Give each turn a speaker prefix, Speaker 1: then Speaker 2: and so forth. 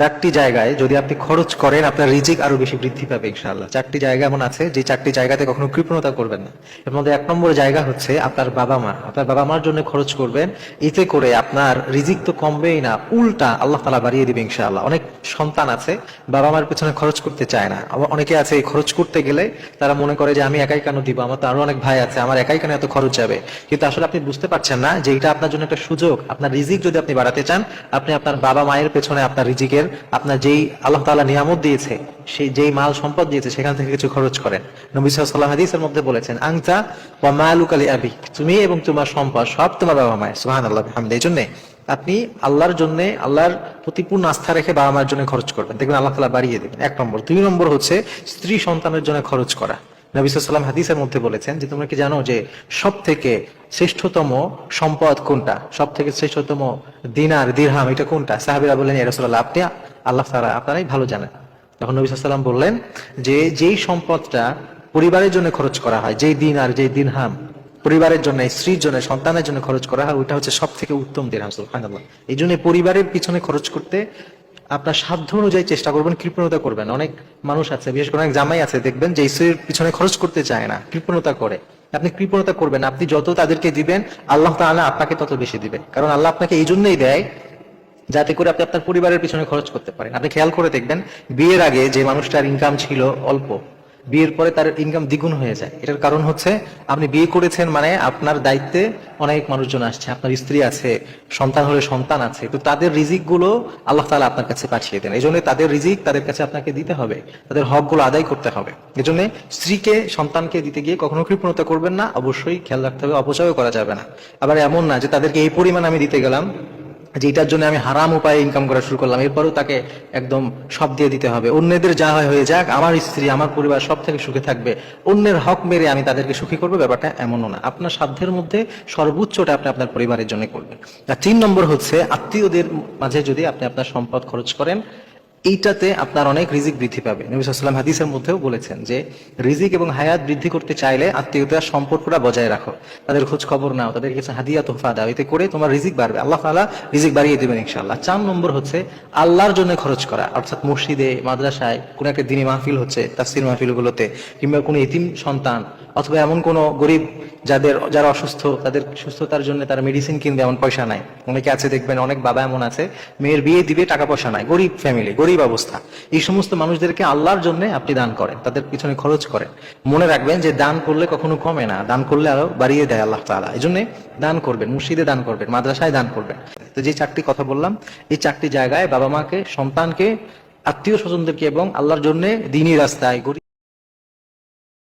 Speaker 1: চারটি জায়গায় যদি আপনি খরচ করেন, আপনার রিজিক আরও বেশি বৃদ্ধি পাবে ইনশাআল্লাহ। চারটি জায়গা এমন আছে যে চারটি জায়গাতে কখনো কৃপণতা করবেন না। এর মধ্যে এক নম্বর জায়গা হচ্ছে আপনার বাবা মা। আপনার বাবা মার জন্য খরচ করবেন। এতে করে আপনার রিজিক তো কমবেই না, উল্টা আল্লাহ তালা বাড়িয়ে দিবে ইনশাআল্লাহ। অনেক সন্তান আছে, বাবা মার পেছনে খরচ করতে চায় না। আবার অনেকে আছে, এই খরচ করতে গেলে তারা মনে করে যে আমি একাই কেন দিব? আমার তো আরও অনেক ভাই আছে, আমার একাই কেন এত খরচ যাবে? কিন্তু আসলে আপনি বুঝতে পারছেন না যে এটা আপনার জন্য একটা সুযোগ। আপনার রিজিক যদি আপনি বাড়াতে চান, আপনি আপনার বাবা মায়ের পেছনে আপনার রিজিকের আপনার যেই আল্লাহ তাআলা নিয়ামত দিয়েছে, সেই যেই মাল সম্পদ দিয়েছে, সেখান থেকে কিছু খরচ করেন। নবী সাল্লাল্লাহু হাদিসের মধ্যে বলেছেন, আংতা ওয়া মালুক আলি আবি, তুমি এবং তোমার সম্পদ সব তোমার বাবা মায়ের, সুবহানাল্লাহ, বিহামদিহি। এই জন্য আপনি আল্লাহর জন্য, আল্লাহর প্রতিপূর্ণ আস্থা রেখে বাবা মায়ের জন্য খরচ করবেন। দেখবেন আল্লাহ তাআলা বাড়িয়ে দেবেন। এক নম্বর। দুই নম্বর হচ্ছে, স্ত্রী সন্তানের জন্য খরচ করা। নবী সাল্লাম হাদিসের মধ্যে বলেছেন যে, তোমরা কি জানো যে সব থেকে শ্রেষ্ঠতম সম্পদ কোনটা? সব থেকে শ্রেষ্ঠতম দিনার দিরহাম এটা কোনটা? সাহাবিরা বললেন ইয়া আপনি আল্লাহ তাআলা আপনারাই ভালো জানেন। তখন নবী সাল্লাম বললেন যে, যেই সম্পদটা পরিবারের জন্য খরচ করা হয়, যেই দিন আর যেই দিনহাম পরিবারের জন্য, স্ত্রীর জন্য, সন্তানের জন্য খরচ করা হয়, ওইটা হচ্ছে সব থেকে উত্তম দিরহাম, সুবহানাল্লাহ। এই জন্য পরিবারের পিছনে খরচ করতে আপনার সাধ্য অনুযায়ী চেষ্টা করবেন, কৃপণতা করবেন। অনেক মানুষ আছে, বিশেষ করে অনেক জামাই আছে, দেখবেন যে ঈশ্বরের পিছনে খরচ করতে চায় না, কৃপণতা করে। আপনি কৃপণতা করবেন, আপনি যত তাদেরকে দিবেন, আল্লাহ তাহলে আপনাকে তত বেশি দিবে। কারণ আল্লাহ আপনাকে এই জন্যই দেয় যাতে করে আপনি আপনার পরিবারের পিছনে খরচ করতে পারেন। আপনি খেয়াল করে দেখবেন, বিয়ের আগে যে মানুষটার ইনকাম ছিল অল্প বিয়ের পরে তার ইনকাম দ্বিগুণ হয়ে যায়। এটার কারণ হচ্ছে, আপনি বিয়ে করেছেন মানে আপনার দায়িত্বে অনেক মানুষজন আসছে, আপনার স্ত্রী আছে, সন্তান হলে সন্তান আছে, তো তাদের রিজিকগুলো আল্লাহ তাআলা আপনার কাছে পাঠিয়ে দেন। এই জন্য তাদের রিজিক তাদের কাছে আপনাকে দিতে হবে, তাদের হকগুলো আদায় করতে হবে। এই জন্য স্ত্রীকে, সন্তানকে দিতে গিয়ে কখনো কৃপণতা করবেন না, অবশ্যই খেয়াল রাখতে হবে, অপচয়ও করা যাবে না। আবার এমন না যে তাদেরকে এই পরিমাণ আমি দিতে গেলাম যে এটার জন্য আমি হারাম উপায়ে ইনকাম করা শুরু করলাম। এরপরও তাকে একদম সব দিয়ে দিতে হবে। অন্যদের যা হয়, হয়ে যাক, আমার স্ত্রী, আমার পরিবার সব থেকে সুখে থাকবে। অন্যের হক মেরে আমি তাদেরকে সুখী করব, ব্যাপারটা এমনও না। আপনার সাধ্যের মধ্যে সর্বোচ্চটা আপনি আপনার পরিবারের জন্য করবেন। আর তিন নম্বর হচ্ছে, আত্মীয়দের মাঝে যদি আপনি আপনার সম্পদ খরচ করেন এইটাতে আপনার অনেক রিজিক বৃদ্ধি পাবে। নবী হাদিসের মধ্যেও বলেছেন যে, রিজিক এবং হায়াত বৃদ্ধি করতে চাইলে আত্মীয়তার সম্পর্কটা বজায় রাখো। তাদের খোঁজ খবর নাও, তাদের কিছু হাদিয়া তোফা দাও, এতে করে তোমার রিজিক বাড়বে। আল্লাহ তাআলা রিজিক বাড়িয়ে দেবেন ইনশাআল্লাহ। চার নম্বর হচ্ছে আল্লাহর জন্য খরচ করা। অর্থাৎ মসজিদে, মাদ্রাসায় কোন একটা দিনী মাহফিল হচ্ছে, তাফসির মাহফিলগুলোতে, কিংবা কোনো ইতিম সন্তান, অথবা এমন কোনো গরিব যাদের, যারা অসুস্থ, তাদের সুস্থতার জন্য তারা মেডিসিন কিনবে, এমন পয়সা নাই। অনেকে আছে, দেখবেন অনেক বাবা এমন আছে, মেয়ের বিয়ে দিবে, টাকা পয়সা নাই। গরিব ফ্যামিলি গরিব অবস্থা এই সমস্ত মানুষদেরকে আল্লাহর জন্য আপনি দান করেন, তাদের পিছনে খরচ করেন। মনে রাখবেন যে দান করলে কখনো কমে না, দান করলে আরও বাড়িয়ে দেয় আল্লাহ তালা এই জন্য দান করবেন মুর্শিদে দান করবেন, মাদ্রাসায় দান করবেন। তো যে চারটি কথা বললাম, এই চারটি জায়গায় বাবা মাকে সন্তানকে আত্মীয় স্বজনদেরকে এবং আল্লাহর জন্য দিনই রাস্তায় গরিব